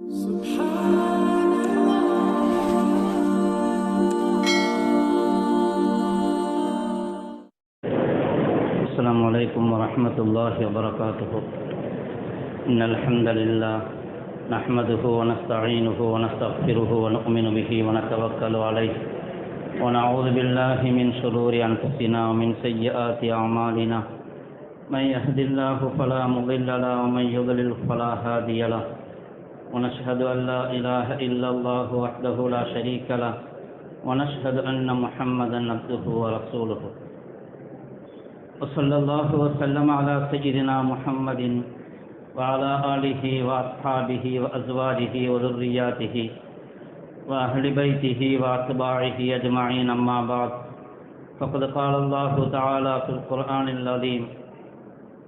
السلام عليكم ورحمة الله وبركاته إن الحمد لله نحمده ونستعينه ونستغفره ونؤمن به ونتوكل عليه ونعوذ بالله من شرور أنفسنا ومن سيئات أعمالنا من يهد الله فلا مضل له ومن يضلل فلا هادي له. ونشهد أن لا إله إلا الله وحده لا شريك له، ونشهد أن محمدا عبده ورسوله. وصلى الله وسلم على سيدنا محمد وعلى آله وأصحابه وأزواجه وذرياته وأهل بيته وأتباعه أجمعين أما بعد. فقد قال الله تعالى في القرآن العظيم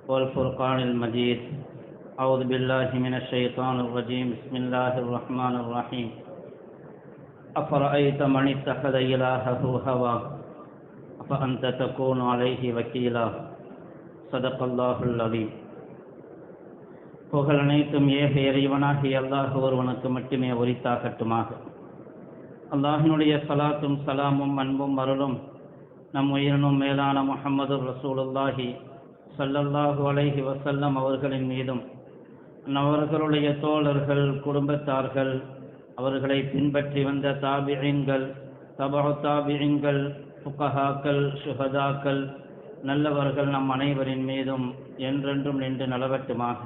والفرقان المجيد. أعوذ بالله من الشيطان الرجيم بسم الله الرحمن الرحيم أفرأيت من اتخذ إلهه هواه فأنت تكون عليه وكيلا صدق الله العظيم புகழ் அனைத்தும் ஏக இறைவனாகிய அல்லாஹ் ஒருவனுக்கு மட்டுமே உரித்தாகட்டுமாக அல்லாஹினுடைய சலாத்தும் சலாமும் அன்பும் அருளும் நம் உயிரினும் மேலான முஹம்மது ரசூலுல்லாஹி ஸல்லல்லாஹு அலைஹி வஸல்லம் அவர்களின் மீதும் அவர்களுடைய தோழர்கள் குடும்பத்தார்கள் அவர்களை பின்பற்றி வந்த தாபியங்கள் தபா தாபியங்கள் புகஹாக்கள் சுஹதாக்கள் நல்லவர்கள் நம் அனைவரின் மீதும் என்றென்றும் நின்று நலவட்டுமாக.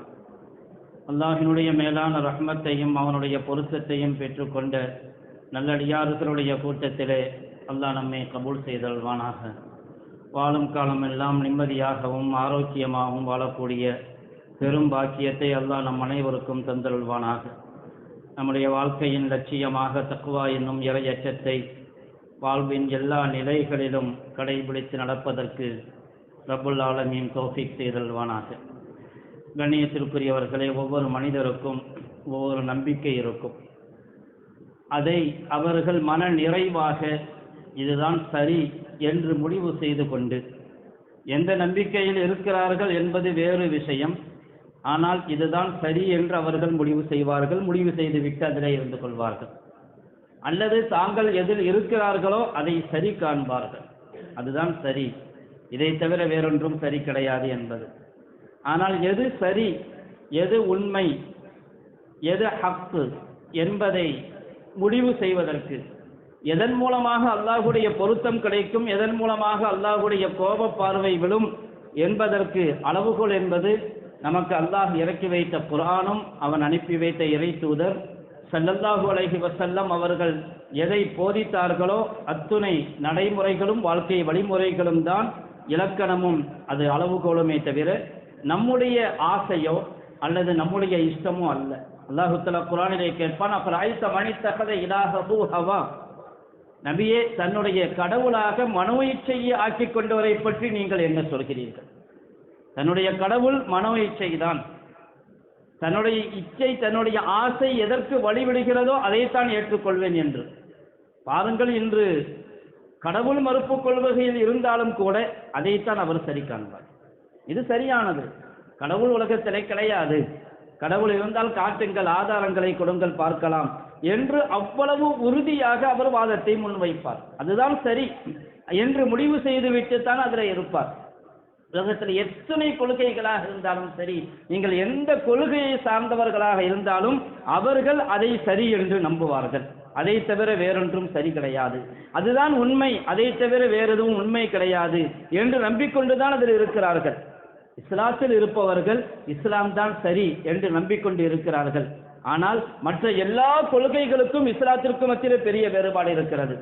அல்லாஹினுடைய மேலான ரஹ்மத்தையும் அவனுடைய பொருத்தத்தையும் பெற்றுக்கொண்ட நல்லடியார்களுடைய கூட்டத்திலே அல்லாஹ் நம்மை கபூல் செய்தல்வானாக. வாழும் காலமெல்லாம் நிம்மதியாகவும் ஆரோக்கியமாகவும் வாழக்கூடிய பெரும் பாக்கியத்தை அல்லாஹ் நம் அனைவருக்கும் தந்தருள்வானாக. நம்முடைய வாழ்க்கையின் லட்சியமாக தக்குவா என்னும் இறையச்சத்தை வாழ்வின் எல்லா நிலைகளிலும் கடைபிடித்து நடப்பதற்கு ரபுல் ஆலமியின் தோஃபிக் செய்தல்வானாக கண்ணியத்திற்குரியவர்களே ஒவ்வொரு மனிதருக்கும் ஒவ்வொரு நம்பிக்கை இருக்கும். அதை அவர்கள் மன நிறைவாக இதுதான் சரி என்று முடிவு செய்து கொண்டு எந்த நம்பிக்கையில் இருக்கிறார்கள் என்பது வேறு விஷயம். ஆனால் இதுதான் சரி என்று அவர்கள் முடிவு செய்வார்கள். முடிவு செய்துவிட்டு அதிலே இருந்து கொள்வார்கள். அல்லது தாங்கள் எதில் இருக்கிறார்களோ அதை சரி காண்பார்கள். அதுதான் சரி. இதை தவிர வேறொன்றும் சரி கிடையாது என்பது. ஆனால் எது சரி எது உண்மை எது ஹக்கு என்பதை முடிவு செய்வதற்கு எதன் மூலமாக அல்லாஹுடைய பொருத்தம் கிடைக்கும் எதன் மூலமாக அல்லாஹுடைய கோப பார்வை விழும் என்பதற்கு அளவுகோல் என்பது நமக்கு அல்லாஹ் இறக்கி வைத்த குரானும் அவன் அனுப்பி வைத்த இறை தூதர் சல்லல்லாஹு அலஹி வசல்லம் அவர்கள் எதை போதித்தார்களோ அத்துணை நடைமுறைகளும் வாழ்க்கை வழிமுறைகளும் தான் இலக்கணமும் அது அளவுகோலுமே தவிர நம்முடைய ஆசையோ அல்லது நம்முடைய இஷ்டமோ அல்ல. அல்லாஹுத்தலா குரானிலே கேட்பான் அப்புறம் ஆயித்த மணித்தகத இலாஹபு ஹவா? நபியே தன்னுடைய கடவுளாக மனோ இச்சையை ஆக்கிக் கொண்டவரை பற்றி நீங்கள் என்ன சொல்கிறீர்கள்? தன்னுடைய கடவுள் மனோ இச்சை தான் தன்னுடைய இச்சை தன்னுடைய ஆசை எதற்கு வழிவிடுகிறதோ அதைத்தான் ஏற்றுக்கொள்வேன் என்று. பாருங்கள் இன்று கடவுள் மறுப்பு கொள்வகையில் இருந்தாலும் கூட அதைத்தான் அவர் சரி காண்பார். இது சரியானது. கடவுள் உலகத்திலே கிடையாது. கடவுள் இருந்தால் காட்டுங்கள் ஆதாரங்களை கொடுங்கள் பார்க்கலாம் என்று அவ்வளவு உறுதியாக அவர் வாதத்தை முன்வைப்பார். அதுதான் சரி. என்று முடிவு செய்துவிட்டு தான் அதில் இருப்பார். உலகத்தில் எத்தனை கொள்கைகளாக இருந்தாலும் சரி நீங்கள் எந்த கொள்கையை சார்ந்தவர்களாக இருந்தாலும் அவர்கள் அதை சரி என்று நம்புவார்கள். அதை தவிர வேறொன்றும் சரி கிடையாது. அதுதான் உண்மை. அதை தவிர வேறு எதுவும் உண்மை கிடையாது என்று நம்பிக்கொண்டுதான் அதில் இருக்கிறார்கள். இஸ்லாத்தில் இருப்பவர்கள் இஸ்லாம் தான் சரி என்று நம்பிக்கொண்டு இருக்கிறார்கள். ஆனால் மற்ற எல்லா கொள்கைகளுக்கும் இஸ்லாத்திற்கு மத்தியில் பெரிய வேறுபாடு இருக்கிறது.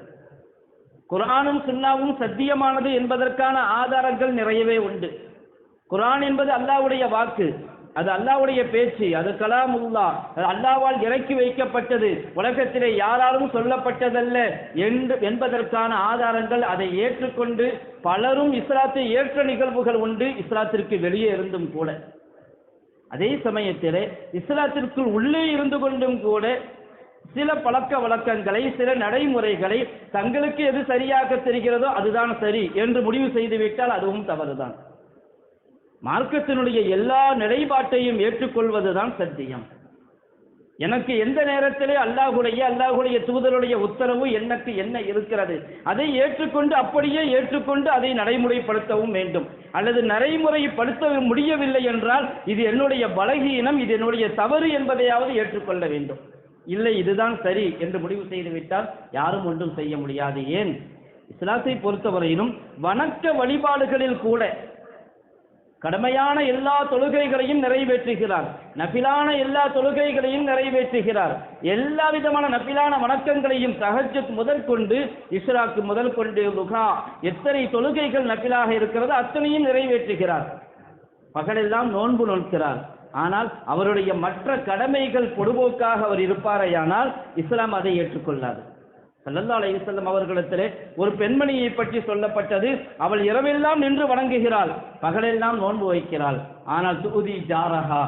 குரானும் சுன்னாவும் சத்தியமானது என்பதற்கான ஆதாரங்கள் நிறையவே உண்டு. குரான் என்பது அல்லாவுடைய வாக்கு. அது அல்லாவுடைய பேச்சு. அது கலாம் உல்லா அது அல்லாவால் இறக்கி வைக்கப்பட்டது. உலகத்திலே யாராலும் சொல்லப்பட்டதல்ல என்று என்பதற்கான ஆதாரங்கள் அதை ஏற்றுக்கொண்டு பலரும் இஸ்லாத்தை ஏற்ற நிகழ்வுகள் உண்டு இஸ்லாத்திற்கு வெளியே இருந்தும் கூட. அதே சமயத்திலே இஸ்லாத்திற்குள் உள்ளே இருந்து கொண்டும் கூட சில பழக்க வழக்கங்களை சில நடைமுறைகளை தங்களுக்கு எது சரியாக தெரிகிறதோ அதுதான் சரி என்று முடிவு செய்துவிட்டால் அதுவும் தவறுதான். மார்க்கத்தினுடைய எல்லா நிலைப்பாட்டையும் ஏற்றுக்கொள்வதுதான் சத்தியம். எனக்கு எந்த நேரத்திலே அல்லாஹுடைய அல்லாஹுடைய தூதருடைய உத்தரவு எனக்கு என்ன இருக்கிறது? அதை ஏற்றுக்கொண்டு அப்படியே ஏற்றுக்கொண்டு அதை நடைமுறைப்படுத்தவும் வேண்டும். அல்லது நடைமுறைப்படுத்த முடியவில்லை என்றால் இது என்னுடைய பலகீனம் இது என்னுடைய தவறு என்பதையாவது ஏற்றுக்கொள்ள வேண்டும். இல்லை இதுதான் சரி என்று முடிவு செய்துவிட்டால் யாரும் ஒன்றும் செய்ய முடியாது. ஏன்? இஸ்லாத்தை பொறுத்தவரையிலும் வணக்க வழிபாடுகளில் கூட கடமையான எல்லா தொழுகைகளையும் நிறைவேற்றுகிறார். நபிலான எல்லா தொழுகைகளையும் நிறைவேற்றுகிறார். எல்லா விதமான நபிலான வணக்கங்களையும் தஹஜத் முதல் கொண்டு இஸ்ராக்கு முதல் கொண்டு லுகா எத்தனை தொழுகைகள் நபிலாக இருக்கிறதோ அத்தனையும் நிறைவேற்றுகிறார். பகலெல்லாம் நோன்பு நோக்கிறார். ஆனால் அவருடைய மற்ற கடமைகள் பொடுபோக்காக அவர் இருப்பாரையானால் இஸ்லாம் அதை ஏற்றுக்கொள்ளாது. சல்லல்லா அலைஹிஸ்ஸலாம் அவர்களிடத்திலே ஒரு பெண்மணியை பற்றி சொல்லப்பட்டது அவள் இரவெல்லாம் நின்று வணங்குகிறாள் பகலெல்லாம் நோன்பு வைக்கிறாள். ஆனால் துதி ஜாரஹா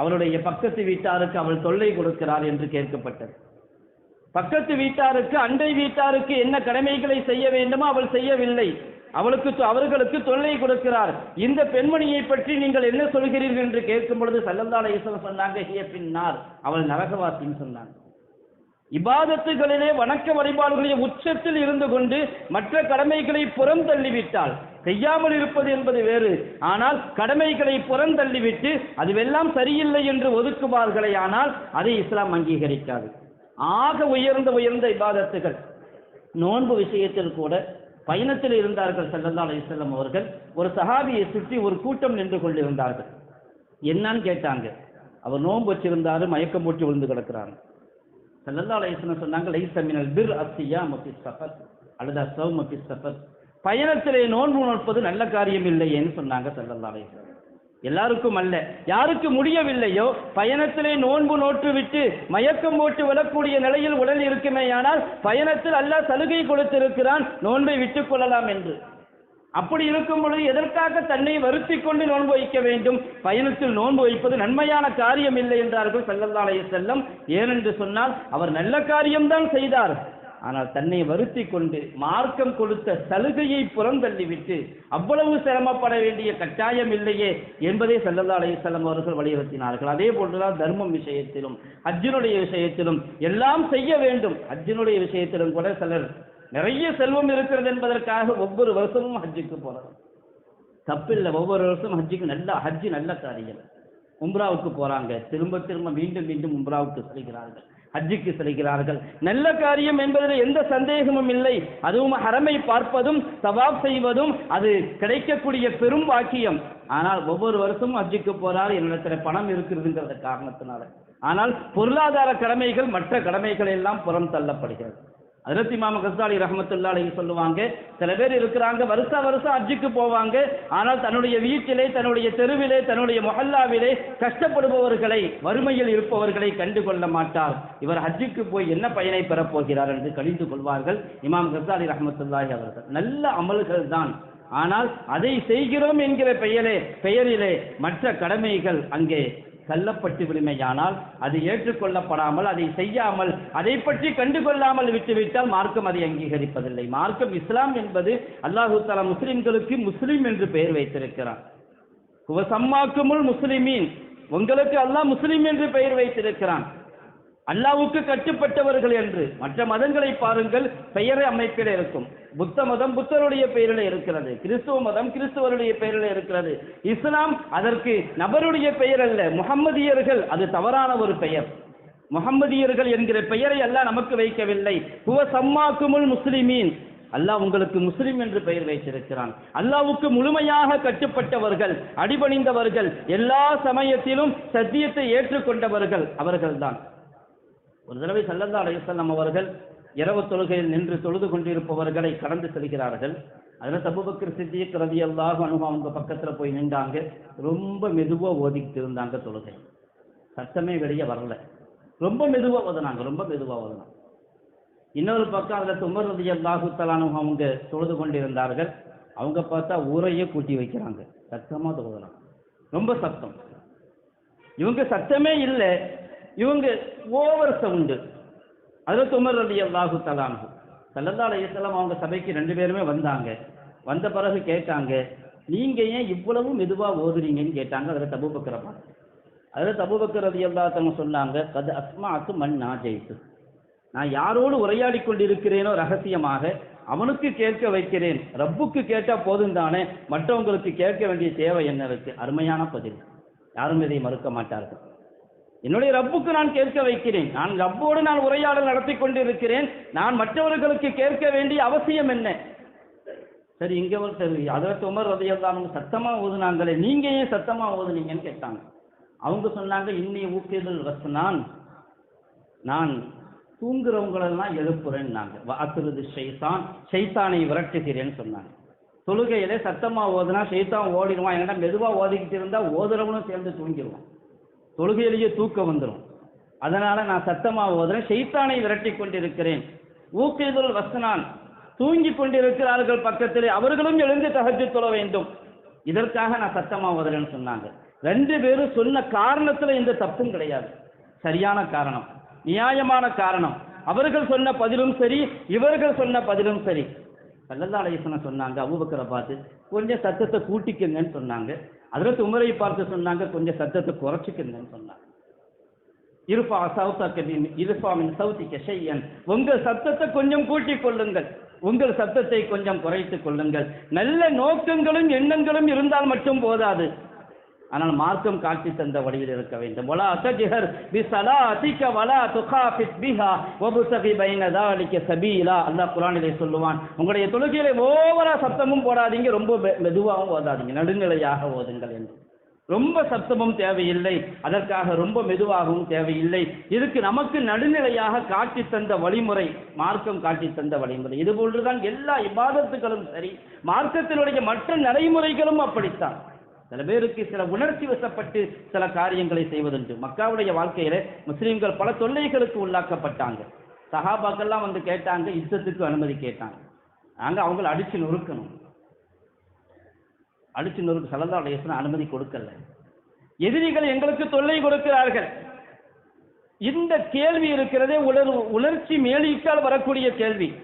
அவளுடைய பக்கத்து வீட்டாருக்கு அவள் தொல்லை கொடுக்கிறார் என்று கேட்கப்பட்டது. பக்கத்து வீட்டாருக்கு அண்டை வீட்டாருக்கு என்ன கடமைகளை செய்ய வேண்டுமோ அவள் செய்யவில்லை. அவளுக்கு அவர்களுக்கு தொல்லை கொடுக்கிறார். இந்த பெண்மணியை பற்றி நீங்கள் என்ன சொல்கிறீர்கள் என்று கேட்கும் பொழுது சல்லல்லா ஈஸ்வரன் சொன்னாங்க ஹிய பின்னார். அவள் நரகவாசின்னு சொன்னாங்க. இபாதத்துகளிலே வணக்க வழிபாடுகளுடைய உச்சத்தில் இருந்து கொண்டு மற்ற கடமைகளை புறம் தள்ளிவிட்டாள் செய்யாமல் இருப்பது என்பது வேறு. ஆனால் கடமைகளை புறம் தள்ளிவிட்டு அதுவெல்லாம் சரியில்லை என்று ஒதுக்குவார்களே ஆனால் அதை இஸ்லாம் அங்கீகரிக்காது. ஆக உயர்ந்த உயர்ந்த இபாதத்துகள். நோன்பு விஷயத்தில் கூட பயணத்தில் இருந்தார்கள் செல்லந்தா அலிசல்லம் அவர்கள். ஒரு சஹாபியை சுற்றி ஒரு கூட்டம் நின்று கொண்டிருந்தார்கள். என்னன்னு கேட்டாங்க. அவர் நோன்பு வச்சிருந்தாரு மயக்கம் போட்டு விழுந்து கிடக்கிறாங்க. சல்லல்லா அலைஹிஸ்ஸலாம் சொன்னாங்க லைஸ பிர் அஸ்ஸியா மஃபி சஃபர் அல்லது அஸ்ஸௌ மஃபி சஃபர் பயணத்திலே நோன்பு நோற்பது நல்ல காரியம் இல்லையேன்னு சொன்னாங்க சல்லல்லா அலைஹிஸ்ஸலாம் எல்லாருக்கும் அல்ல. யாருக்கு முடியவில்லையோ பயணத்திலே நோன்பு நோற்று விட்டு மயக்கம் போட்டு விடக்கூடிய நிலையில் உடல் இருக்குமேயானால் பயணத்தில் அல்லாஹ் சலுகை கொடுத்திருக்கிறான் நோன்பை விட்டுக் கொள்ளலாம் என்று. அப்படி இருக்கும் பொழுது எதற்காக தன்னை வருத்தி கொண்டு நோன்பு வைக்க வேண்டும்? பயணத்தில் நோன்பு வைப்பது நன்மையான காரியம் இல்லை என்றார்கள் ஸல்லல்லாஹு செல்லம் ஏனென்று சொன்னால் அவர் நல்ல காரியம்தான் செய்தார். ஆனால் தன்னை வருத்தி கொண்டு மார்க்கம் கொடுத்த சலுகையை புறந்தள்ளிவிட்டு அவ்வளவு சிரமப்பட வேண்டிய கட்டாயம் இல்லையே என்பதை செல்லல்லா அலையம் அவர்கள் வலியுறுத்தினார்கள். அதே போன்றுதான் தர்மம் விஷயத்திலும் அர்ஜுனுடைய விஷயத்திலும் எல்லாம் செய்ய வேண்டும். அர்ஜுனுடைய விஷயத்திலும் கூட சிலர் நிறைய செல்வம் இருக்கிறது என்பதற்காக ஒவ்வொரு வருஷமும் ஹஜ்ஜுக்கு போறாங்க. தப்பில்லை ஒவ்வொரு வருஷம் ஹஜ்ஜுக்கு நல்ல ஹஜ்ஜு நல்ல காரியம் உம்ராவுக்கு போறாங்க. திரும்ப திரும்ப மீண்டும் மீண்டும் உம்ராவுக்கு செல்கிறார்கள். ஹஜ்ஜுக்கு செல்கிறார்கள். நல்ல காரியம் என்பதில் எந்த சந்தேகமும் இல்லை. அதுவும் ஹரமை பார்ப்பதும் சவாப் செய்வதும் அது கிடைக்கக்கூடிய பெரும் வாக்கியம் ஆனால் ஒவ்வொரு வருஷமும் ஹஜ்ஜுக்கு போறார் என்னிடத்துல பணம் இருக்கிறதுங்கிறத காரணத்தினால. ஆனால் பொருளாதார கடமைகள் மற்ற கடமைகள் எல்லாம் புறம் தள்ளப்படுகிறது. அதிரத்தி மாம கசாலி ரஹமத்துல்லா அலைஹி சொல்லுவாங்க சில பேர் இருக்கிறாங்க வருஷா வருஷம் அஜிக்கு போவாங்க ஆனால் தன்னுடைய வீட்டிலே தன்னுடைய தெருவிலே தன்னுடைய மொஹல்லாவிலே கஷ்டப்படுபவர்களை வறுமையில் இருப்பவர்களை கண்டு கொள்ள மாட்டார். இவர் ஹஜ்ஜுக்கு போய் என்ன பயனை பெறப்போகிறார் என்று கழிந்து கொள்வார்கள் இமாம் கசாலி ரஹமத்துல்லாஹி அவர்கள். நல்ல அமல்கள் தான். ஆனால் அதை செய்கிறோம் என்கிற பெயரே பெயரிலே மற்ற கடமைகள் அங்கே தள்ளப்பட்டு விடுமையானால் அது ஏற்றுக்கொள்ளப்படாமல் அதை செய்யாமல் அதை பற்றி கண்டுகொள்ளாமல் விட்டுவிட்டால் மார்க்கம் அதை அங்கீகரிப்பதில்லை. மார்க்கம் இஸ்லாம் என்பது அல்லாஹு தலா முஸ்லிம்களுக்கு முஸ்லிம் என்று பெயர் வைத்திருக்கிறான். "ஹுவ முஸ்லிமீன். உங்களுக்கு அல்லாஹ் முஸ்லிம் என்று பெயர் வைத்திருக்கிறான். அல்லாவுக்கு கட்டுப்பட்டவர்கள் என்று. மற்ற மதங்களை பாருங்கள் பெயரை அமைப்பில் இருக்கும். புத்த மதம் புத்தருடைய பெயரில் இருக்கிறது. கிறிஸ்துவ மதம் கிறிஸ்துவருடைய பெயரில் இருக்கிறது. இஸ்லாம் அதற்கு நபருடைய பெயர் அல்ல. முகம்மதியர்கள் அது தவறான ஒரு பெயர். முகம்மதியர்கள் என்கிற பெயரை அல்லாஹ் நமக்கு வைக்கவில்லை. ஹுவ சம்மாக்குமுல் முஸ்லிமீன். அல்லாஹ் உங்களுக்கு முஸ்லிம் என்று பெயர் வைத்திருக்கிறான். அல்லாவுக்கு முழுமையாக கட்டுப்பட்டவர்கள் அடிபணிந்தவர்கள் எல்லா சமயத்திலும் சத்தியத்தை ஏற்றுக்கொண்டவர்கள் அவர்கள்தான். ஒரு தடவை சல்லல்லா அலைஹிஸ்ஸலாம் அவர்கள் இரவு தொழுகையில் நின்று தொழுது கொண்டிருப்பவர்களை கடந்து செல்கிறார்கள். அதில் தபுபக்கர் சித்திக் ரலியல்லாஹு அனுபவம் அவங்க பக்கத்துல போய் நின்றாங்க. ரொம்ப மெதுவா ஓதிக்கிட்டு இருந்தாங்க தொழுகை. சத்தமே வெளியே வரல. ரொம்ப மெதுவாக ஓதுனாங்க ரொம்ப மெதுவா ஓதுனாங்க. இன்னொரு பக்கம் அதில் துமர் ரலியல்லாஹு தஆலானு அவங்க தொழுது கொண்டிருந்தார்கள். அவங்க பார்த்தா ஊரையே கூட்டி வைக்கிறாங்க. சத்தமா தொழுகிறாங்க. ரொம்ப சத்தம். இவங்க சத்தமே இல்லை. இவங்க ஓவர் சவுண்டு அதில் துமர் அலி அல்லாஹு தலான்ஹு சல்லல்லா அலைஹிஸ்ஸலாம் அவங்க சபைக்கு ரெண்டு பேருமே வந்தாங்க. வந்த பிறகு கேட்டாங்க நீங்கள் ஏன் இவ்வளவு மெதுவாக ஓதுறீங்கன்னு கேட்டாங்க அதில் தபூபக்கரை பார்த்து. அதில் தபுபக்கர் ரதி அல்லாத்தவங்க சொன்னாங்க கது அஸ்மாக்கு மண் நான் ஜெயித்து நான் யாரோடு உரையாடி கொண்டிருக்கிறேனோ ரகசியமாக அவனுக்கு கேட்க வைக்கிறேன். ரப்புக்கு கேட்டால் போதும் தானே. மற்றவங்களுக்கு கேட்க வேண்டிய தேவை என்ன இருக்கு? அருமையான பதில். யாரும் இதை மறுக்க மாட்டார்கள். என்னுடைய ரப்புக்கு நான் கேட்க வைக்கிறேன். நான் ரப்போடு நான் உரையாடல் நடத்தி கொண்டிருக்கிறேன். நான் மற்றவர்களுக்கு கேட்க வேண்டிய அவசியம் என்ன? சரி இங்க ஒரு சரி அதற்கு உமர் ரதையெல்லாம் சத்தமா ஓதுனாங்களே நீங்க ஏன் சத்தமா ஓதுனீங்கன்னு கேட்டாங்க. அவங்க சொன்னாங்க இன்னி ஊக்கியதல் வசனான் நான் தூங்குறவங்களெல்லாம் எழுப்புறேன்னாங்க. வாக்குறது ஷைத்தான் ஷைத்தானை விரட்டுகிறேன்னு சொன்னாங்க. தொழுகையிலே சத்தமா ஓதுனா ஷைத்தான் ஓடிடுவான். ஏன்னா மெதுவா ஓதிக்கிட்டு இருந்தா ஓதுறவனும் சேர்ந்து தூங்கிடுவான். தொழுகையிலேயே தூக்கம் வந்துடும் அதனால நான் சத்தமாக ஓதுறேன். ஷைத்தானை விரட்டி கொண்டிருக்கிறேன். ஊக்கியதுல் வசனான் தூங்கி கொண்டிருக்கிறார்கள் பக்கத்தில். அவர்களும் எழுந்து தகர்த்து தொழ வேண்டும். இதற்காக நான் சத்தமாக ஓதுறேன்னு சொன்னாங்க. ரெண்டு பேரும் சொன்ன காரணத்தில் எந்த தப்பும் கிடையாது. சரியான காரணம். நியாயமான காரணம். அவர்கள் சொன்ன பதிலும் சரி இவர்கள் சொன்ன பதிலும் சரி. சல்லல்லா அலையசனம் சொன்னாங்க அபூபக்கரை பார்த்து கொஞ்சம் சத்தத்தை கூட்டிக்கங்கன்னு சொன்னாங்க. அதில் உமரை பார்த்து சொன்னாங்க கொஞ்சம் சத்தத்தை குறைச்சிக்கங்கன்னு சொன்னாங்க. இருப்பா சவுத்தாக்க இருப்பாமின் சவுத்திக்க ஷையன். உங்கள் சத்தத்தை கொஞ்சம் கூட்டிக் கொள்ளுங்கள். உங்கள் சத்தத்தை கொஞ்சம் குறைத்துக் கொள்ளுங்கள். நல்ல நோக்கங்களும் எண்ணங்களும் இருந்தால் மட்டும் போதாது. ஆனால் மார்க்கம் காட்டி தந்த வழியில் இருக்க வேண்டும். வலா தஜிஹர் பி அதிக வலா துகாஃபித் பிஹா சபி பைன தாலிக சபீலா. அல்லாஹ் குரானிலே சொல்லுவான் உங்களுடைய தொழுகையிலே ஓவரா சத்தமும் போடாதீங்க ரொம்ப மெதுவாகவும் ஓதாதீங்க நடுநிலையாக ஓதுங்கள் என்று. ரொம்ப சத்தமும் தேவையில்லை அதற்காக ரொம்ப மெதுவாகவும் தேவையில்லை. இதுக்கு நமக்கு நடுநிலையாக காட்டி தந்த வழிமுறை மார்க்கம் காட்டி தந்த வழிமுறை. இது போன்றுதான் எல்லா இபாதத்துகளும் சரி மார்க்கத்தினுடைய மற்ற நடைமுறைகளும் அப்படித்தான். சில பேருக்கு சில உணர்ச்சி வசப்பட்டு சில காரியங்களை செய்வதுண்டு. மக்காவுடைய வாழ்க்கையில முஸ்லீம்கள் பல தொல்லைகளுக்கு உள்ளாக்கப்பட்டாங்க. சஹாபாக்கெல்லாம் வந்து கேட்டாங்க யுத்தத்துக்கு அனுமதி கேட்டாங்க. நாங்க அவங்கள அடிச்சு நொறுக்கணும். அடிச்சு நொறுக்கு சலந்தா அலையசன அனுமதி கொடுக்கல. எதிரிகள் எங்களுக்கு தொல்லை கொடுக்கிறார்கள். இந்த கேள்வி இருக்கிறதே உணர் உணர்ச்சி மேலீட்டால் வரக்கூடிய கேள்வி.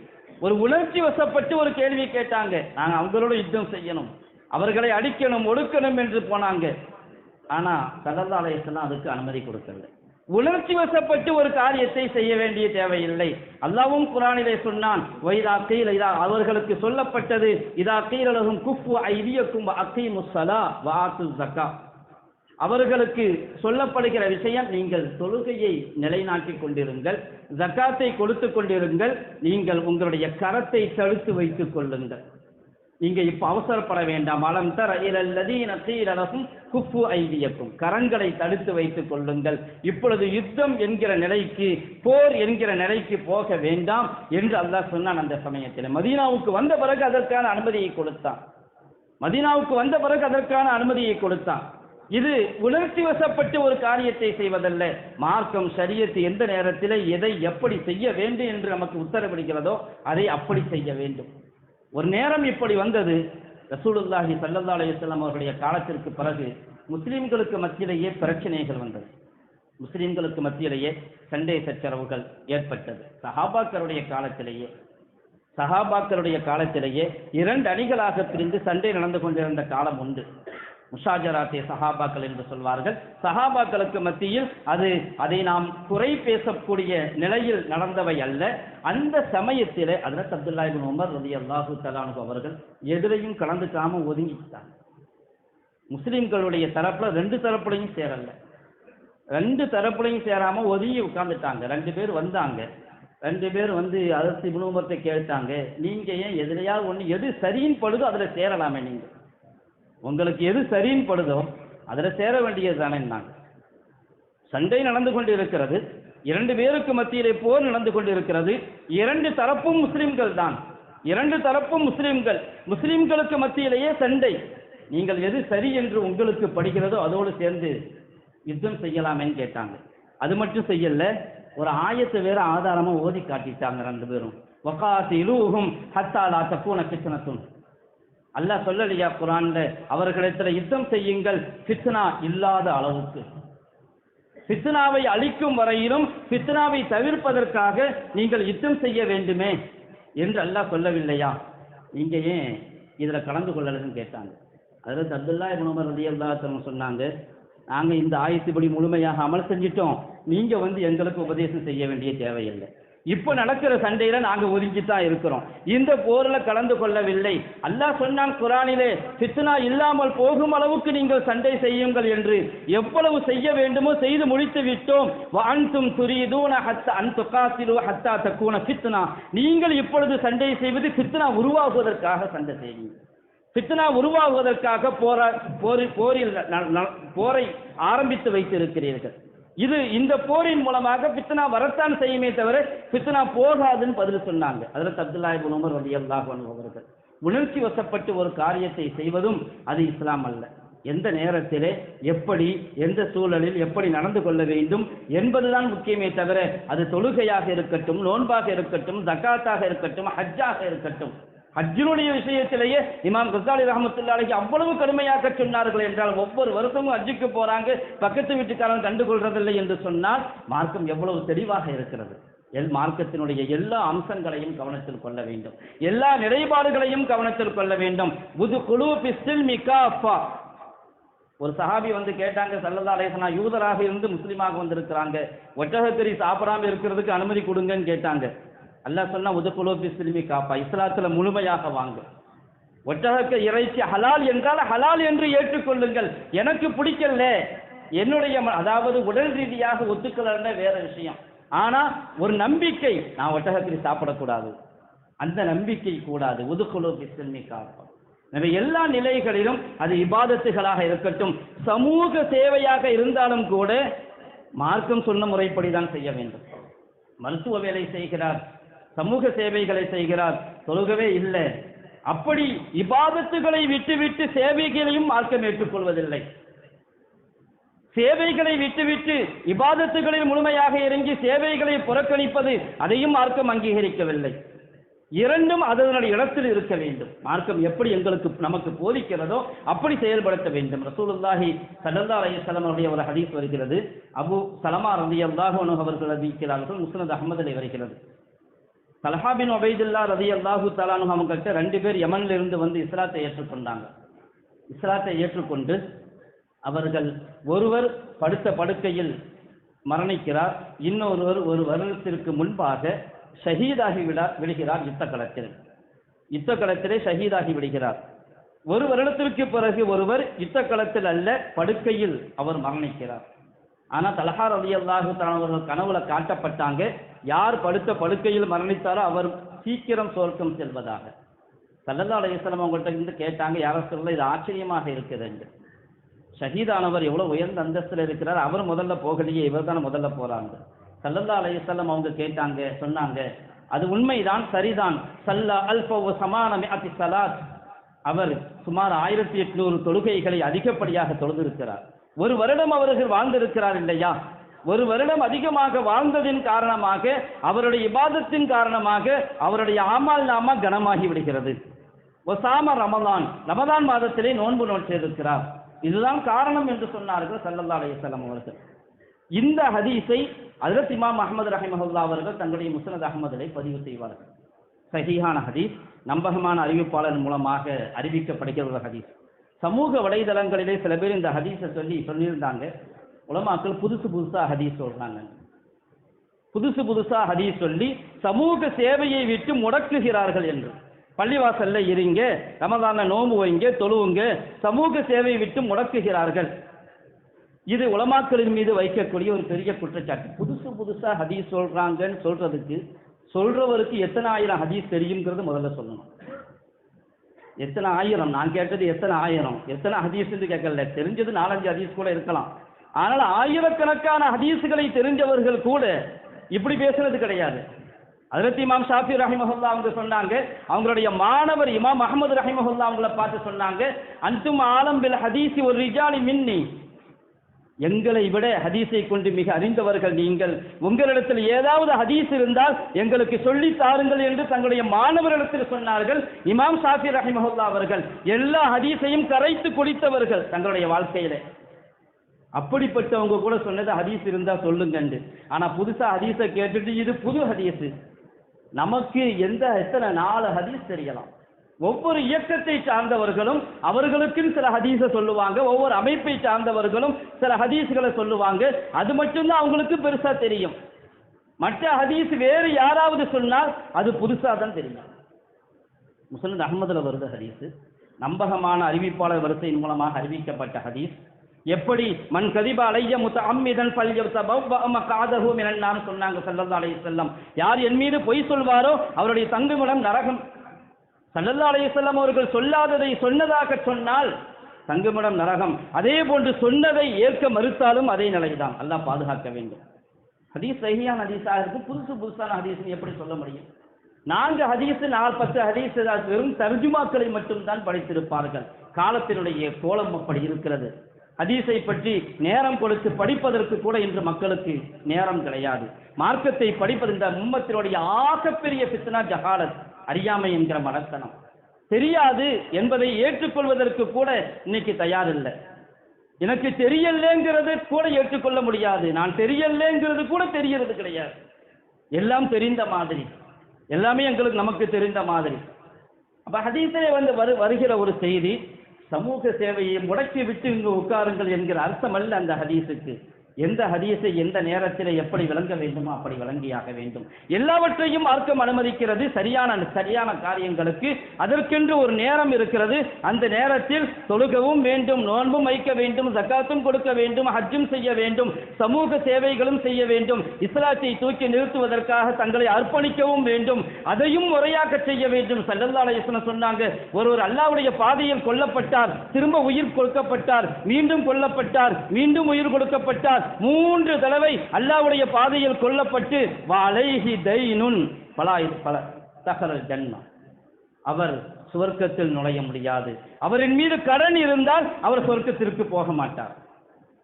ஒரு உணர்ச்சி வசப்பட்டு ஒரு கேள்வி கேட்டாங்க. நாங்க அவங்களோட யுத்தம் செய்யணும். அவர்களை அடிக்கணும் ஒடுக்கணும் என்று போனாங்க. ஆனா சல்லல்லா அதுக்கு அனுமதி கொடுக்கல உணர்ச்சி வசப்பட்டு ஒரு காரியத்தை செய்ய வேண்டிய தேவையில்லை. அல்லாவும் குரானிலே சொன்னான் வைதா கீழ இதா அவர்களுக்கு சொல்லப்பட்டது இதா கீழலகும் குஃபு ஐதியக்கும் அக்கை சலா வாத்து ஜக்கா அவர்களுக்கு சொல்லப்படுகிற விஷயம் நீங்கள் தொழுகையை நிலைநாட்டிக் கொண்டிருங்கள் ஜக்காத்தை கொடுத்து கொண்டிருங்கள் நீங்கள் உங்களுடைய கரத்தை தடுத்து வைத்துக் கொள்ளுங்கள். நீங்க இப்ப அவசரப்பட வேண்டாம். அலம் தர இலல்லதீன கீழலகும் குஃபு ஐதியக்கும். கரங்களை தடுத்து வைத்துக் கொள்ளுங்கள். இப்பொழுது யுத்தம் என்கிற நிலைக்கு போர் என்கிற நிலைக்கு போக வேண்டாம் என்று அல்லாஹ் சொன்னான் அந்த சமயத்தில். மதீனாவுக்கு வந்த பிறகு அதற்கான அனுமதியை கொடுத்தான். மதீனாவுக்கு வந்த பிறகு அதற்கான அனுமதியை கொடுத்தான். இது உணர்ச்சி வசப்பட்டு ஒரு காரியத்தை செய்வதல்ல. மார்க்கம் சரியத்து எந்த நேரத்தில் எதை எப்படி செய்ய வேண்டும் என்று நமக்கு உத்தரவிடுகிறதோ அதை அப்படி செய்ய வேண்டும். ஒரு நேரம் இப்படி வந்தது? ரசூலுல்லாஹி ஸல்லல்லாஹு அலையம் அவருடைய காலத்திற்கு பிறகு முஸ்லீம்களுக்கு மத்தியிலேயே பிரச்சனைகள் வந்தது. முஸ்லீம்களுக்கு மத்தியிலேயே சண்டை சச்சரவுகள் ஏற்பட்டது. சஹாபாக்களுடைய காலத்திலேயே சஹாபாக்களுடைய காலத்திலேயே இரண்டு அணிகளாக பிரிந்து சண்டை நடந்து கொண்டிருந்த காலம் உண்டு. முஷாஜராத்தே சஹாபாக்கள் என்று சொல்வார்கள். சஹாபாக்களுக்கு மத்தியில் அது அதை நாம் குறை பேசக்கூடிய நிலையில் நடந்தவை அல்ல. அந்த சமயத்திலே அதில் அப்துல்லா உமர் ரதி அல்லாஹு தலானு அவர்கள் எதிரையும் கலந்துக்காம ஒதுங்கிட்டாங்க முஸ்லிம்களுடைய தரப்புல ரெண்டு தரப்புலையும் சேரல. ரெண்டு தரப்புலையும் சேராம ஒதுங்கி உட்கார்ந்துட்டாங்க. ரெண்டு பேர் வந்தாங்க. ரெண்டு பேர் வந்து அரசு இபுனுமத்தை கேட்டாங்க நீங்க ஏன் எதிரையாவது ஒண்ணு எது சரின்னு படுதோ அதுல சேரலாமே நீங்க. உங்களுக்கு எது சரின்னு படுதோ அதுல சேர வேண்டியது தானேன்னாங்க சண்டை நடந்து கொண்டு இருக்கிறது இரண்டு பேருக்கு மத்தியிலே போர் நடந்து கொண்டிருக்கிறது இரண்டு தரப்பும் முஸ்லிம்கள் தான். இரண்டு தரப்பும் முஸ்லிம்கள் முஸ்லிம்களுக்கு மத்தியிலேயே சண்டை. நீங்கள் எது சரி என்று உங்களுக்கு படுகிறதோ அதோடு சேர்ந்து யுத்தம் செய்யலாமேன்னு கேட்டாங்க. அது மட்டும் செய்யல ஒரு ஆயத்தை வேற ஆதாரமா ஓதி காட்டிட்டாங்க ரெண்டு பேரும். ஒக்காசி இலூஹும் ஹத்தாலா தப்பூன கிச்சனத்தும் அல்லாஹ் சொல்லலையா குரான்ல? அவர்களிடத்துல யுத்தம் செய்யுங்கள். ஃபித்னா இல்லாத அளவுக்கு. ஃபித்னாவை அழிக்கும் வரையிலும் ஃபித்னாவை தவிர்ப்பதற்காக நீங்கள் யுத்தம் செய்ய வேண்டுமே என்று அல்லாஹ் சொல்லவில்லையா? நீங்க ஏன் இதுல கலந்து கொள்ளலன்னு கேட்டாங்க. அதில் அப்துல்லா இப்னு உமர் சொன்னாங்க நாங்க இந்த ஆயத்துப்படி முழுமையாக அமல் செஞ்சிட்டோம். நீங்க வந்து எங்களுக்கு உபதேசம் செய்ய வேண்டிய தேவையில்லை. இப்போ நடக்கிற சண்டையில நாங்க ஒதுங்கி தான் இருக்கிறோம். இந்த போர்ல கலந்து கொள்ளவில்லை. அல்லாஹ் சொன்னான் குரானிலே பித்னா இல்லாமல் போகும் அளவுக்கு நீங்கள் சண்டை செய்யுங்கள் என்று. எவ்வளவு செய்ய வேண்டுமோ செய்து முடித்து விட்டோம். அன்தும் துரியதூன ஹத்த அன் துகாத்திலு ஹத்தா தக்கூன பித்னா நீங்கள் இப்பொழுது சண்டை செய்வது ஃபித்னா உருவாகுவதற்காக சண்டை செய்யுங்கள். ஃபித்னா உருவாகுவதற்காக போரா போரி போரில் போரை ஆரம்பித்து வைத்திருக்கிறீர்கள். இது இந்த போரின் மூலமாக பித்னா வரத்தான் செய்யுமே தவிர பித்னா போகாதுன்னு பதில் சொன்னாங்க. அதில் அப்துல்லா உமர் ரவி அன்ஹு அவர்கள் உணர்ச்சி வசப்பட்டு ஒரு காரியத்தை செய்வதும் அது இஸ்லாம் அல்ல. எந்த நேரத்திலே எப்படி எந்த சூழலில் எப்படி நடந்து கொள்ள வேண்டும் என்பதுதான் முக்கியமே தவிர அது தொழுகையாக இருக்கட்டும் நோன்பாக இருக்கட்டும் ஜக்காத்தாக இருக்கட்டும் ஹஜ்ஜாக இருக்கட்டும் ஹஜ்ஜினுடைய விஷயத்திலேயே இமாம் கசாலி ரஹமத்துல்லாலைக்கு அவ்வளவு கடுமையாக சொன்னார்கள் என்றால் ஒவ்வொரு வருஷமும் ஹஜ்ஜுக்கு போறாங்க பக்கத்து வீட்டுக்காரன் கண்டுகொள்றதில்லை என்று சொன்னால் மார்க்கம் எவ்வளவு தெளிவாக இருக்கிறது. எல் மார்க்கத்தினுடைய எல்லா அம்சங்களையும் கவனத்தில் கொள்ள வேண்டும். எல்லா நிலைப்பாடுகளையும் கவனத்தில் கொள்ள வேண்டும். புது குழு பிஸ்டில் மிகா அப்பா ஒரு சஹாபி வந்து கேட்டாங்க சல்லல்லா அலேசனா யூதராக இருந்து முஸ்லீமாக வந்திருக்கிறாங்க. ஒட்டகக்கறி சாப்பிடாம இருக்கிறதுக்கு அனுமதி கொடுங்கன்னு கேட்டாங்க. அல்லாஹ் சொன்னா உதப்புலோ பிஸ்லிமி காப்பா. இஸ்லாத்துல முழுமையாக வாங்க. ஒட்டகக்க இறைச்சி ஹலால் என்றால் ஹலால் என்று ஏற்றுக்கொள்ளுங்கள். எனக்கு பிடிக்கல என்னுடைய அதாவது உடல் ரீதியாக ஒத்துக்கலன்னா வேற விஷயம். ஆனா ஒரு நம்பிக்கை நான் ஒட்டகத்தில் சாப்பிடக்கூடாது. அந்த நம்பிக்கை கூடாது. உதுகுலோ பிஸ்லிமி காப்பா. எனவே எல்லா நிலைகளிலும் அது இபாதத்துகளாக இருக்கட்டும் சமூக சேவையாக இருந்தாலும் கூட மார்க்கம் சொன்ன முறைப்படி தான் செய்ய வேண்டும். மருத்துவ வேலை செய்கிறார். சமூக சேவைகளை செய்கிறார். தொழுகவே இல்லை. அப்படி இபாதத்துகளை விட்டுவிட்டு சேவைகளையும் மார்க்கம் ஏற்றுக்கொள்வதில்லை. சேவைகளை விட்டுவிட்டு இபாதத்துகளில் முழுமையாக இறங்கி சேவைகளை புறக்கணிப்பது அதையும் மார்க்கம் அங்கீகரிக்கவில்லை. இரண்டும் அதனுடைய இடத்தில் இருக்க வேண்டும். மார்க்கம் எப்படி எங்களுக்கு நமக்கு போதிக்கிறதோ அப்படி செயல்படுத்த வேண்டும். ரசூலுல்லாஹி ஸல்லல்லாஹு அலைஹி சலமனுடைய அவருடைய ஒரு ஹதீஸ் வருகிறது. அபு சலமா ரலியல்லாஹு அன்ஹு அவர்கள் அறிவிக்கிறார்கள். முஸ்னத் அஹ்மதிலே வருகிறது. தல்ஹா பின் ரதி ரலியல்லாஹு தஆலா அன்ஹு ரெண்டு பேர் யமன்ல இருந்து வந்து இஸ்லாத்தை ஏற்றுக்கொண்டாங்க. இஸ்லாத்தை ஏற்றுக்கொண்டு அவர்கள் ஒருவர் படுத்த படுக்கையில் மரணிக்கிறார் இன்னொருவர் ஒரு வருடத்திற்கு முன்பாக ஷஹீதாகி விட விடுகிறார் யுத்த களத்தில் யுத்த களத்திலே ஷஹீதாகி விடுகிறார். ஒரு வருடத்திற்கு பிறகு ஒருவர் யுத்த களத்தில் அல்ல படுக்கையில் அவர் மரணிக்கிறார். ஆனால் தலஹா அலி அல்லாஹு அவர்கள் கனவுல காட்டப்பட்டாங்க யார் படுத்த படுக்கையில் மரணித்தாரோ அவர் சீக்கிரம் சொர்க்கம் செல்வதாக. சல்லல்லா அலையம் அவங்கள்ட்ட இருந்து கேட்டாங்க யார சொல்ல இது ஆச்சரியமாக இருக்குது என்று. ஷஹீதானவர் எவ்வளவு உயர்ந்த அந்தஸ்தில் இருக்கிறார். அவர் முதல்ல போகலையே இவர் தானே முதல்ல போறாங்க. சல்லல்லா அலையம் அவங்க கேட்டாங்க சொன்னாங்க அது உண்மைதான் சரிதான். சல்லா அல்போ சமானமே அதி சலாத். அவர் சுமார் ஆயிரத்தி எட்நூறு தொழுகைகளை அதிகப்படியாக தொழுதிருக்கிறார். ஒரு வருடம் அவர்கள் வாழ்ந்திருக்கிறார் இல்லையா? ஒரு வருடம் அதிகமாக வாழ்ந்ததின் காரணமாக அவருடைய இபாதத்தின் காரணமாக அவருடைய ஆமால் நாமா கனமாகி விடுகிறது. ஒசாம ரமதான் ரமதான் மாதத்திலே நோன்பு நோற்றிருக்கிறார். இதுதான் காரணம் என்று சொன்னார்கள் சல்லல்லா அலையம் அவர்கள். இந்த ஹதீஸை ஹஜரத் இமாம் அஹமது ரஹிமஹுல்லா அவர்கள் தங்களுடைய முசனத் அகமதிலே பதிவு செய்வார்கள். சஹிஹான ஹதீஸ் நம்பகமான அறிவிப்பாளர் மூலமாக அறிவிக்கப்படுகிற ஒரு ஹதீஸ். சமூக வலைதளங்களிலே சில பேர் இந்த ஹதீஸை சொல்லி சொல்லியிருந்தாங்க. உலமாக்கள் புதுசு புதுசா ஹதீஸ் சொல்றாங்க. புதுசு புதுசா ஹதீஸ் சொல்லி சமூக சேவையை விட்டு முடக்குகிறார்கள் என்று. பள்ளிவாசல்ல இருங்க ரமதான நோம்பு வைங்க தொழுவுங்க சமூக சேவையை விட்டு முடக்குகிறார்கள். இது உலமாக்களின் மீது வைக்கக்கூடிய ஒரு பெரிய குற்றச்சாட்டு. புதுசு புதுசா ஹதீஸ் சொல்றாங்கன்னு சொல்றதுக்கு சொல்றவருக்கு எத்தனை ஆயிரம் ஹதீஸ் தெரியுங்கிறது முதல்ல சொல்லணும். எத்தனை ஆயிரம்? நான் கேட்டது எத்தனை ஆயிரம்? எத்தனை ஹதீஸ்ன்னு கேட்கல. தெரிஞ்சது நாலஞ்சு ஹதீஸ் கூட இருக்கலாம். ஆனால் ஆயிரக்கணக்கான ஹதீஸுகளை தெரிஞ்சவர்கள் கூட இப்படி பேசுறது கிடையாது. அதிரத்தி இமாம் ஷாஃபி ரஹிமஹுல்லா அவங்க சொன்னாங்க அவங்களுடைய மாணவர் இமாம் அஹமது ரஹிமஹுல்லா அவங்கள பார்த்து சொன்னாங்க அன்தும் ஆலம் பில் ஹதீசி ஒரு ரிஜாலி மின்னி. எங்களை விட ஹதீஸை கொண்டு மிக அறிந்தவர்கள் நீங்கள். உங்களிடத்தில் ஏதாவது ஹதீஸ் இருந்தால் எங்களுக்கு சொல்லி தாருங்கள் என்று தங்களுடைய மாணவரிடத்தில் சொன்னார்கள் இமாம் ஷாஃபி ரஹிமஹுல்லா அவர்கள். எல்லா ஹதீஸையும் கரைத்து குடித்தவர்கள் தங்களுடைய வாழ்க்கையிலே. அப்படிப்பட்டவங்க கூட சொன்னது ஹதீஸ் இருந்தா சொல்லுங்கண்டு. ஆனா புதுசா ஹதீஸை கேட்டுட்டு இது புது ஹதீஸ். நமக்கு எந்த எத்தனை நாலு ஹதீஸ் தெரியலாம். ஒவ்வொரு இயக்கத்தை சார்ந்தவர்களும் அவர்களுக்குன்னு சில ஹதீஸை சொல்லுவாங்க. ஒவ்வொரு அமைப்பை சார்ந்தவர்களும் சில ஹதீஸ்களை சொல்லுவாங்க. அது மட்டும்தான் அவங்களுக்கு பெருசா தெரியும். மற்ற ஹதீஸ் வேறு யாராவது சொன்னால் அது புதுசாக தான் தெரியும். முஸ்லிம் அகமதில் வருது ஹதீஸ். நம்பகமான அறிவிப்பாளர் வரிசையின் மூலமாக அறிவிக்கப்பட்ட ஹதீஸ். எப்படி? மண் கதிபா அலைய முத்த அம்மிதன் காதகு மினன்னான்னு சொன்னாங்க சல்லல்லா அலைய செல்லம் யார் என் மீது பொய் சொல்வாரோ அவருடைய தங்குமிடம் நரகம். சல்லல்லா அலைய செல்லம் அவர்கள் சொல்லாததை சொன்னதாக சொன்னால் தங்குமிடம் நரகம். அதே போன்று சொன்னதை ஏற்க மறுத்தாலும் அதே நிலைதான். அல்லாஹ் பாதுகாக்க வேண்டும். ஹதீஸ் சஹியான ஹதீஸாக இருக்கு. புதுசு புதுசான ஹதீஸ் எப்படி சொல்ல முடியும்? நான்கு ஹதீஸ் நாலு ஹதீஸ் வெறும் தர்ஜுமாக்களை மட்டும்தான் படித்திருப்பார்கள். காலத்தினுடைய கோலம் அப்படி இருக்கிறது. ஹதீஸை பற்றி நேரம் கொடுத்து படிப்பதற்கு கூட இன்று மக்களுக்கு நேரம் கிடையாது. மார்க்கத்தை படிப்பது இந்த உம்மத்தினுடைய ஆகப்பெரிய பித்தனா ஜஹாலத் அறியாமை என்கிற மனத்தனம். தெரியாது என்பதை ஏற்றுக்கொள்வதற்கு கூட இன்னைக்கு தயாரில்லை. எனக்கு தெரியலேங்கிறது கூட ஏற்றுக்கொள்ள முடியாது. நான் தெரியலேங்கிறது கூட தெரியறது கிடையாது. எல்லாம் தெரிந்த மாதிரி. எல்லாமே எங்களுக்கு நமக்கு தெரிந்த மாதிரி. அப்போ ஹதீஸிலே வந்து வரு வருகிற ஒரு செய்தி சமூக சேவையை முடக்கி விட்டு இங்கு உட்காருங்கள் என்கிற அர்த்தம் அல்ல அந்த ஹதீஸுக்கு. எந்த ஹதீஸை எந்த நேரத்தில் எப்படி விளங்க வேண்டுமோ அப்படி விளங்கியாக வேண்டும். எல்லாவற்றையும் மார்க்கம் அனுமதிக்கிறது சரியான சரியான காரியங்களுக்கு. அதற்கென்று ஒரு நேரம் இருக்கிறது. அந்த நேரத்தில் தொழுகவும் வேண்டும் நோன்பும் வைக்க வேண்டும் ஜக்காத்தும் கொடுக்க வேண்டும் ஹஜ்ஜும் செய்ய வேண்டும் சமூக சேவைகளும் செய்ய வேண்டும் இஸ்லாத்தை தூக்கி நிறுத்துவதற்காக தங்களை அர்ப்பணிக்கவும் வேண்டும் அதையும் முறையாக செய்ய வேண்டும். சல்லல்லா அலைஹிஸ்ஸலாம் சொன்னாங்க ஒருவர் அல்லாவுடைய பாதையில் கொல்லப்பட்டார் திரும்ப உயிர் கொடுக்கப்பட்டார் மீண்டும் கொல்லப்பட்டார் மீண்டும் உயிர் கொடுக்கப்பட்டார் மூன்று தடவை அல்லாவுடைய பாதையில் கொல்லப்பட்டு வலைஹி தைனுன் பலாய் பல தகரல் ஜன்மா அவர் சுவர்க்கத்தில் நுழைய முடியாது. அவரின் மீது கடன் இருந்தால் அவர் சொர்க்கத்திற்கு போக மாட்டார்.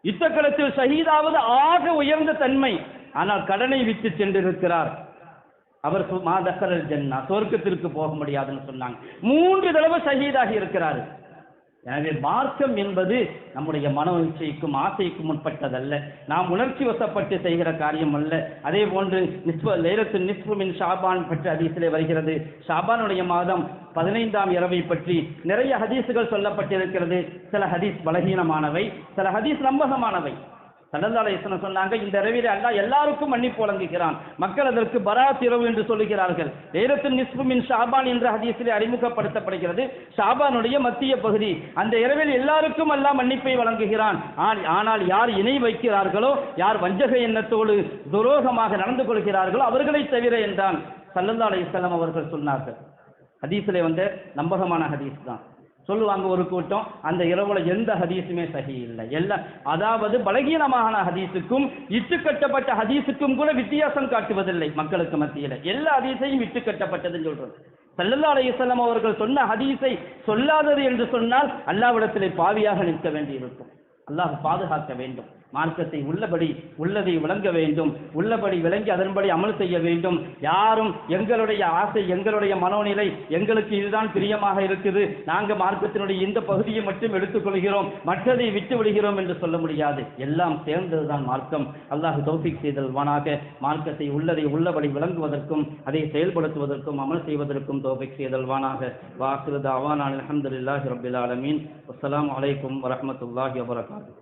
யுத்தக்களத்தில் ஷஹீதாவது ஆக உயர்ந்த தன்மை. ஆனால் கடனை விட்டு சென்றிருக்கிறார். அவர் சு- மா தக்கரல் ஜன்னா. சொர்க்கத்திற்கு போக முடியாதுன்னு சொன்னாங்க. மூன்று தடவை ஷஹீதாகி இருக்கிறார். எனவே மார்க்கம் என்பது நம்முடைய மன இச்சைக்கும் ஆசைக்கும் உட்பட்டதல்ல. நாம் உணர்ச்சி வசப்பட்டு செய்கிற காரியம் அல்ல. அதே போன்று நிஸ்ப லேரத்து நிஸ்புமின் ஷாபான் பற்றி ஹதீஸிலே வருகிறது. ஷாபானுடைய மாதம் பதினைந்தாம் இரவை பற்றி நிறைய ஹதீஸுகள் சொல்லப்பட்டிருக்கிறது. சில ஹதீஸ் பலகீனமானவை சில ஹதீஸ் நம்பகமானவை. சல்லல்லாஹு சொன்னாங்க இந்த இரவிலே அல்லாஹ் எல்லாருக்கும் மன்னிப்பு வழங்குகிறான். மக்கள் அதற்கு பராத் இரவு என்று சொல்லுகிறார்கள். லேரத்தின் நிஸ்பு மின் ஷாபான் என்ற ஹதீஸிலே அறிமுகப்படுத்தப்படுகிறது. ஷாபானுடைய மத்திய பகுதி அந்த இரவில் எல்லாருக்கும் அல்லாஹ் மன்னிப்பை வழங்குகிறான். ஆனால் யார் இணை வைக்கிறார்களோ யார் வஞ்சக எண்ணத்தோடு துரோகமாக நடந்து கொள்கிறார்களோ அவர்களை தவிர என்றான். சல்லல்லா அலைஹிஸ்ஸலாம் அவர்கள் சொன்னார்கள். ஹதீஸிலே வந்து நம்பகமான ஹதீஸ் தான். சொல்லுவாங்க ஒரு கூட்டம் அந்த இரவுல எந்த ஹதீஸுமே சஹி இல்லை எல்லாம் அதாவது பலகீனமான ஹதீஸுக்கும் இட்டு கட்டப்பட்ட ஹதீஸுக்கும் கூட வித்தியாசம் காட்டுவதில்லை மக்களுக்கு மத்தியில. எல்லா ஹதீஸையும் இட்டு கட்டப்பட்டதுன்னு சொல்றது. சல்லல்லா அலைஹிஸ்ஸலாம் அவர்கள் சொன்ன ஹதீஸை சொல்லாதது என்று சொன்னால் அல்லாவிடத்திலே பாவியாக நிற்க வேண்டியிருக்கும். அல்லாஹ் பாதுகாக்க வேண்டும். மார்க்கத்தை உள்ளபடி உள்ளதை விளங்க வேண்டும். உள்ளபடி விளங்கி அதன்படி அமல் செய்ய வேண்டும். யாரும் எங்களுடைய ஆசை எங்களுடைய மனோநிலை எங்களுக்கு இதுதான் பிரியமாக இருக்குது. நாங்க மார்க்கத்தினுடைய இந்த பகுதியை மட்டும் எடுத்துக்கொள்கிறோம். மற்றதை விட்டு விடுகிறோம் என்று சொல்ல முடியாது. எல்லாம் சேர்ந்ததுதான் மார்க்கம். அல்லாஹ் தௌஃபிக் செய்தல்வானாக. மார்க்கத்தை உள்ளதை உள்ளபடி விளங்குவதற்கும் அதை செயல்படுத்துவதற்கும் அமல் செய்வதற்கும் தௌஃபிக் செய்தல்வானாக. வாக்குறது அவான் அலமதுல்லாஹி ரபில் ஆலமீன். அஸ்லாம் அலைக்கும் வரமத்துல்லாஹி வபரகாத்துஹு